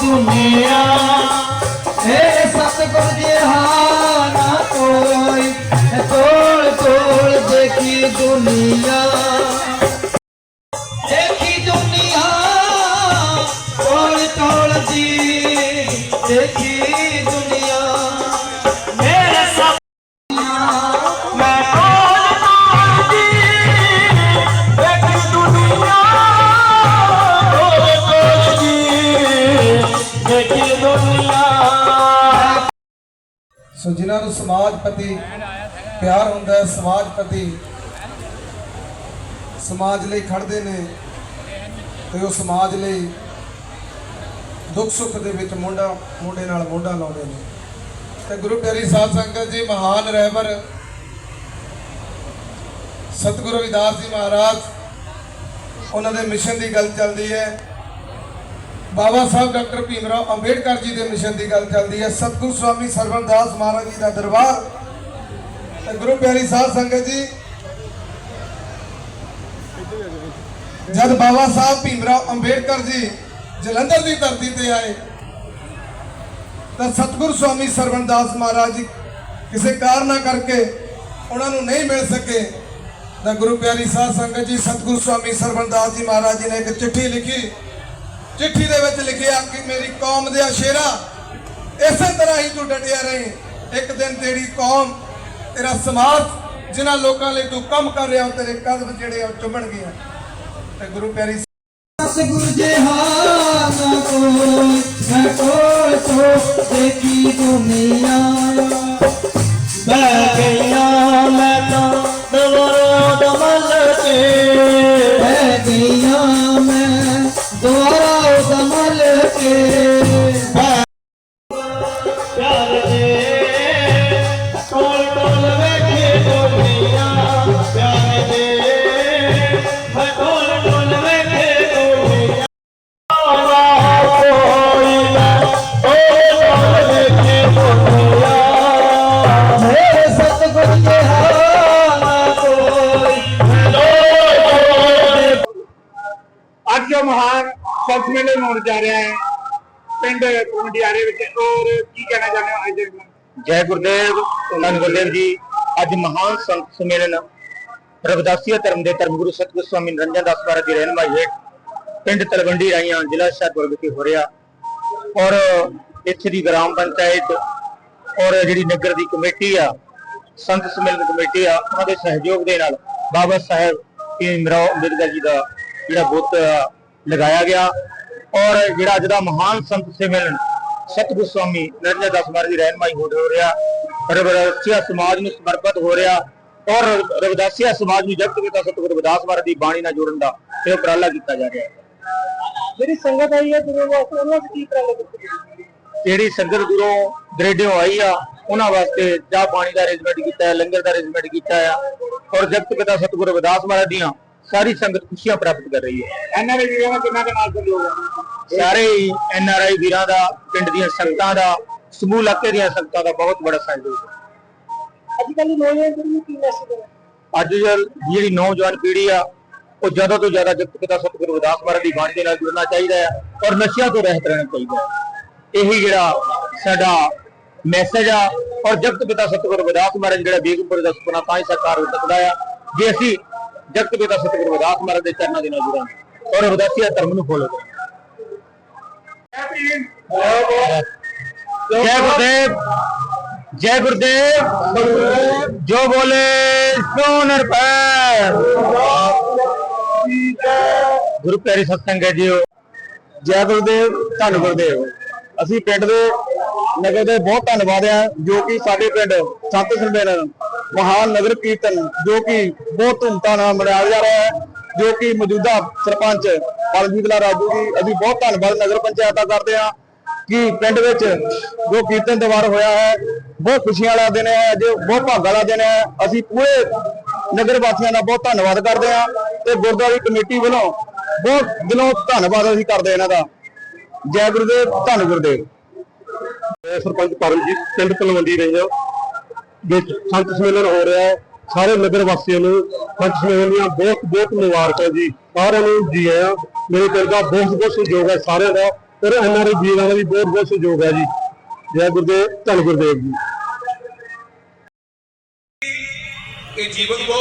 चुनिया हे सतगुरु जी हाना कोई तोड़ तोड़ देखी दुनिया देखी दुनिया तोड़ तोड़ जी देखी ਸੋ ਨੂੰ ਸਮਾਜ ਪ੍ਰਤੀ ਪਿਆਰ ਹੁੰਦਾ ਸਮਾਜ ਪ੍ਰਤੀ ਸਮਾਜ ਲਈ ਖੜਦੇ ਨੇ ਤੇ ਉਹ ਸਮਾਜ ਲਈ ਦੁੱਖ ਸੁੱਖ ਦੇ ਵਿੱਚ ਮੋਢਾ, ਮੋਢੇ ਨਾਲ ਮੋਢਾ ਲਾਉਂਦੇ ਨੇ। ਤੇ ਗੁਰੂ ਪਿਆਰੀ ਸਾਧ ਸੰਗਤ ਜੀ, ਮਹਾਨ ਰਹਿਬਰ ਸਤਿਗੁਰੂ ਰਵਿਦਾਸ ਜੀ ਮਹਾਰਾਜ, ਉਹਨਾਂ ਦੇ ਮਿਸ਼ਨ ਦੀ ਗੱਲ ਚੱਲਦੀ ਹੈ। ਬਾਬਾ ਸਾਹਿਬ ਡਾਕਟਰ ਭੀਮਰਾਓ ਅੰਬੇਡਕਰ ਜੀ ਦੇ ਮਿਸ਼ਨ ਦੀ ਗੱਲ ਚੱਲਦੀ ਹੈ। ਸਤਿਗੁਰੂ ਸਵਾਮੀ ਸਰਵਨਦਾਸ ਮਹਾਰਾਜ ਜੀ ਦਾ ਦਰਬਾਰ। ਤੇ ਗੁਰੂ ਪਿਆਰੀ ਸਾਧ ਸੰਗਤ ਜੀ, ਜਦ ਬਾਬਾ ਸਾਹਿਬ ਭੀਮਰਾਓ ਅੰਬੇਡਕਰ ਜੀ ਜਲੰਧਰ ਦੀ ਧਰਤੀ ਤੇ ਆਏ, ਤਾਂ ਸਤਿਗੁਰੂ ਸਵਾਮੀ ਸਰਵਨਦਾਸ ਮਹਾਰਾਜ ਜੀ ਕਿਸੇ ਕਾਰਨਾ ਕਰਕੇ ਉਹਨਾਂ ਨੂੰ ਨਹੀਂ ਮਿਲ ਸਕੇ, ਤਾਂ ਗੁਰੂ ਪਿਆਰੀ ਸਾਧ ਸੰਗਤ ਜੀ, ਸਤਿਗੁਰੂ ਸਵਾਮੀ ਸਰਵਨਦਾਸ ਜੀ ਮਹਾਰਾਜ ਜੀ ਨੇ ਇੱਕ ਚਿੱਠੀ ਲਿਖੀ। ਚਿੱਠੀ ਦੇ ਵਿੱਚ ਲਿਖਿਆ ਕਿ ਮੇਰੀ ਕੌਮ ਦੇ ਸ਼ੇਰਾ ਇਸੇ ਤਰ੍ਹਾਂ ਹੀ ਤੂੰ ਡਟਿਆ ਰਹੀ। ਇੱਕ ਦਿਨ ਤੇਰੀ ਕੌਮ, ਤੇਰਾ ਸਮਾਜ ਜਿਨ੍ਹਾਂ ਲੋਕਾਂ ਲਈ ਤੂੰ ਕੰਮ ਕਰ ਰਿਹਾ ਤੇਰੇ ਕਦਮ ਜਿਹੜੇ ਆ ਉਹ ਚੁੰਮਣਗੇ ਤੇ ਗੁਰੂ ਪਿਆਰੀ ਸਤਿਗੁਰ ਜੀ ਨਾ ਕੋਈ ਮੈਂ ਕੋਲ ਸੋ ਦੇਖੀ ਦੁਨੀਆ ਮਹਾਨ ਮੇਲੇ ਹੋਣ ਜਾ ਰਿਹਾ ਹੈ। ਪਿੰਡ ਮੰਡਿਆਰੇ ਵਿੱਚ। ਔਰ ਕੀ ਕਹਿਣਾ ਚਾਹੁੰਦੇ ਹੋ ਅੱਜ? ਦੇ ਦਿਨ? ਜੈ ਗੁਰਦੇਵ, ਧੰਨ ਗੁਰਦੇਵ ਜੀ। ਅੱਜ ਮਹਾਨ ਸੰਤ ਸੰਮੇਲਨ ਰਵਿਦਾਸੀਆ ਧਰਮ ਦੇ ਧਰਮ ਗੁਰੂ ਸਵਾਮੀ ਨਿਰੰਜਨ ਦਾਸ ਮਹਾਰਾਜ ਦੀ ਰਹਿਨਮਾਈ ਹੇਠ ਪਿੰਡ ਤਲਵੰਡੀ ਰਾਈਆਂ ਜ਼ਿਲ੍ਹਾ ਹੁਸ਼ਿਆਰਪੁਰ ਵਿਖੇ ਹੋ ਰਿਹਾ। ਔਰ ਇੱਥੇ ਦੀ ਗ੍ਰਾਮ ਪੰਚਾਇਤ ਔਰ ਜਿਹੜੀ ਨਗਰ ਦੀ ਕਮੇਟੀ ਆ, ਸੰਤ ਸੰਮੇਲਨ ਕਮੇਟੀ ਆ, ਉਹਨਾਂ ਦੇ ਸਹਿਯੋਗ ਦੇ ਨਾਲ ਬਾਬਾ ਸਾਹਿਬ ਭੀਮਰਾਓ ਅੰਬੇਦਕਰ ਜੀ ਦਾ ਜਿਹੜਾ ਬੁੱਤ ਲਗਾਇਆ ਗਿਆ ਔਰ ਜਿਹੜਾ ਅੱਜ ਦਾ ਮਹਾਨ ਸੰਤ ਸੰਮੇਲਨ ਸਤਿਗੁਰ ਸਵਾਮੀ ਨਿਰੰਜਨ ਦਾਸ ਮਹਾਰਾਜ ਦੀ ਰਹਿਨਮਾਈ ਹੋ ਰਿਹਾ ਰਵਿਦਾਸੀਆ ਸਮਾਜ ਨੂੰ ਸਮਰਪਿਤ ਹੋ ਰਿਹਾ ਔਰ ਰਵਿਦਾਸੀਆ ਸਮਾਜ ਨੂੰ ਜਗਤ ਪਿਤਾ ਸਤਿਗੁਰ ਰਵਿਦਾਸ ਮਹਾਰਾਜ ਦੀ ਬਾਣੀ ਨਾਲ ਜੋੜਨ ਦਾ ਇਹ ਉਪਰਾਲਾ ਕੀਤਾ ਜਾ ਰਿਹਾ ਹੈ। ਜਿਹੜੀ ਸੰਗਤ ਆਈ ਹੈ ਗੁਰੂ ਵਾਸਤੇ ਉਹਨਾਂ ਦੀ ਕੀ ਪ੍ਰਾਲਾ ਕੀਤੀ ਜਿਹੜੀ ਸੰਗਤ ਗੁਰੂ ਦਰੇਡਿਓ ਆਈ ਆ ਉਹਨਾਂ ਵਾਸਤੇ ਚਾਹ ਪਾਣੀ ਦਾ ਅਰੇਂਜਮੈਂਟ ਕੀਤਾ ਹੈ ਲੰਗਰ ਦਾ ਅਰੇਂਜਮੈਂਟ ਕੀਤਾ ਆ ਔਰ ਜਗਤ ਪਿਤਾ ਸਤਿਗੁਰ ਰਵਿਦਾਸ ਮਹਾਰਾਜ ਦੀਆਂ ਸਾਰੀ ਸੰਗਤ ਖੁਸ਼ੀਆਂ ਪ੍ਰਾਪਤ ਕਰ ਰਹੀ ਹੈ। ਦੇ ਵੀਰਾਂ ਦਾ ਕਿੰਨਾ ਕੁ ਨਾਲ ਸਹਿਯੋਗ ਹੈ? ਸਾਰੇ ਐਨ ਆਰ ਆਈ ਵੀਰਾਂ ਦਾ ਪਿੰਡ ਦੀਆਂ ਸੰਗਤਾਂ ਦਾ ਸਮੂਹ ਇਲਾਕੇ ਦੀਆਂ ਸੰਗਤਾਂ ਦਾ ਬਹੁਤ ਬੜਾ ਸਹਿਯੋਗ ਹੈ। ਅੱਜ ਕੱਲ੍ਹ ਨੌਜਵਾਨ ਪੀੜ੍ਹੀ ਨੂੰ ਕੀ ਮੈਸੇਜ ਹੈ ਅੱਜ ਜਿਹੜੀ ਨੌਜਵਾਨ ਪੀੜ੍ਹੀ ਆ ਉਹ ਜ਼ਿਆਦਾ ਤੋਂ ਜ਼ਿਆਦਾ ਜਗਤ ਪਿਤਾ ਸਤਿਗੁਰੂ ਰਵਿਦਾਸ ਮਹਾਰਾਜ ਦੀ ਬਾਣੀ ਦੇ ਨਾਲ ਜੁੜਨਾ ਚਾਹੀਦਾ ਹੈ ਔਰ ਨਸ਼ਿਆਂ ਤੋਂ ਰਹਿਤ ਰਹਿਣਾ ਚਾਹੀਦਾ ਹੈ। ਇਹੀ ਜਿਹੜਾ ਸਾਡਾ ਮੈਸੇਜ ਆ ਔਰ ਜਗਤ ਪਿਤਾ ਸਤਿਗੁਰੂ ਰਵਿਦਾਸ ਮਹਾਰਾਜ ਜਿਹੜਾ ਬੇਗਮਪੁਰ ਦਾ ਸੁਪਨਾ ਤਾਂ ਹੀ ਸਾਕਾਰ ਹੋ ਸਕਦਾ ਆ। ਜੇ ਅਸੀਂ ਜਗਤ ਪਿਤਾ ਸਤਿਗੁਰੂ ਰਵਿਦਾਸ ਮਹਾਰਾਜ ਦੇ ਚਰਨਾਂ ਦੇ ਨਾਲ ਜੁੜਾਂਗੇ। ਔਰ ਰਵਿਦਾਸੀਆ ਧਰਮ ਨੂੰ ਫੋਲੋ ਕਰਾਂਗੇ ਜੈ ਗੁਰਦੇਵ। ਜੈ ਗੁਰਦੇਵ। ਜੋ ਬੋਲੇ, ਸੋ ਨਿਰਭੈ ਗੁਰੂ ਪਿਆਰੀ ਸਤਸੰਗ ਹੈ ਜੀਓ। ਜੈ ਗੁਰਦੇਵ, ਧੰਨ ਗੁਰਦੇਵ। ਅਸੀਂ ਪਿੰਡ ਦੇ, ਨਗਰ ਦੇ ਬਹੁਤ ਧੰਨਵਾਦ ਆ ਜੋ ਕਿ ਸਾਡੇ ਪਿੰਡ ਸੰਤ ਸੰਮੇਲਨ ਮਹਾਨ ਨਗਰ ਕੀਰਤਨ ਜੋ ਕਿ ਬਹੁਤ ਧੂਮਧਾਮ ਨਾਲ ਮਨਾਇਆ ਜਾ ਰਿਹਾ ਹੈ, ਜੋ ਕਿ ਮੌਜੂਦਾ ਸਰਪੰਚ ਬਲਜੀਤ ਲਾਲ ਰਾਜੂ ਜੀ, ਅਸੀਂ ਬਹੁਤ ਧੰਨਵਾਦ ਨਗਰ ਪੰਚਾਇਤ ਦਾ ਕਰਦੇ ਹਾਂ ਕਿ ਪਿੰਡ ਵਿੱਚ ਜੋ ਕੀਰਤਨ ਦਵਾਰ ਹੋਇਆ ਹੈ, ਬਹੁਤ ਖੁਸ਼ੀਆਂ ਵਾਲਾ ਦਿਨ ਹੈ ਅੱਜ ਬਹੁਤ ਭਾਗਾਂ ਵਾਲਾ ਦਿਨ ਹੈ, ਅਸੀਂ ਪੂਰੇ ਨਗਰ ਵਾਸੀਆਂ ਦਾ ਬਹੁਤ ਧੰਨਵਾਦ ਕਰਦੇ ਹਾਂ ਤੇ ਗੁਰਦੁਆਰਾ ਕਮੇਟੀ ਵੱਲੋਂ ਬਹੁਤ ਦਿਲੋਂ ਧੰਨਵਾਦ ਅਸੀਂ ਕਰਦੇ ਹਾਂ ਇਹਨਾਂ ਦਾ। ਜੈ ਗੁਰਦੇਵ, ਧੰਨ ਗੁਰਦੇਵ। ਸਰਪੰਚ ਪਰਮਜੀਤ, ਪਿੰਡ ਤਲਵੰਡੀ ਰਹਿਆ ਵਿੱਚ ਸੰਤ ਸੰਮੇਲਨ ਹੋ ਰਿਹਾ ਹੈ, ਸਾਰੇ ਨਗਰ ਵਾਸੀਆਂ ਨੂੰ ਸੰਤ ਸੰਮੇਲਨ ਦੀਆਂ ਬਹੁਤ ਬਹੁਤ ਮੁਬਾਰਕਾਂ ਜੀ। ਸਾਰਿਆਂ ਨੂੰ ਜੀ ਆਇਆਂ। ਮੇਰੇ ਪਿੰਡ ਦਾ ਬਹੁਤ ਬਹੁਤ ਸਹਿਯੋਗ ਹੈ ਸਾਰਿਆਂ ਦਾ ਤੇ ਐਨਆਰਆਈ ਵੀਰਾਂ ਦਾ ਵੀ ਬਹੁਤ ਬਹੁਤ ਸਹਿਯੋਗ ਹੈ ਜੀ। ਜੈ ਗੁਰਦੇਵ, ਧੰਨ ਗੁਰਦੇਵ ਜੀ। ਇਹ ਜੀਵਨ ਬਹੁਤ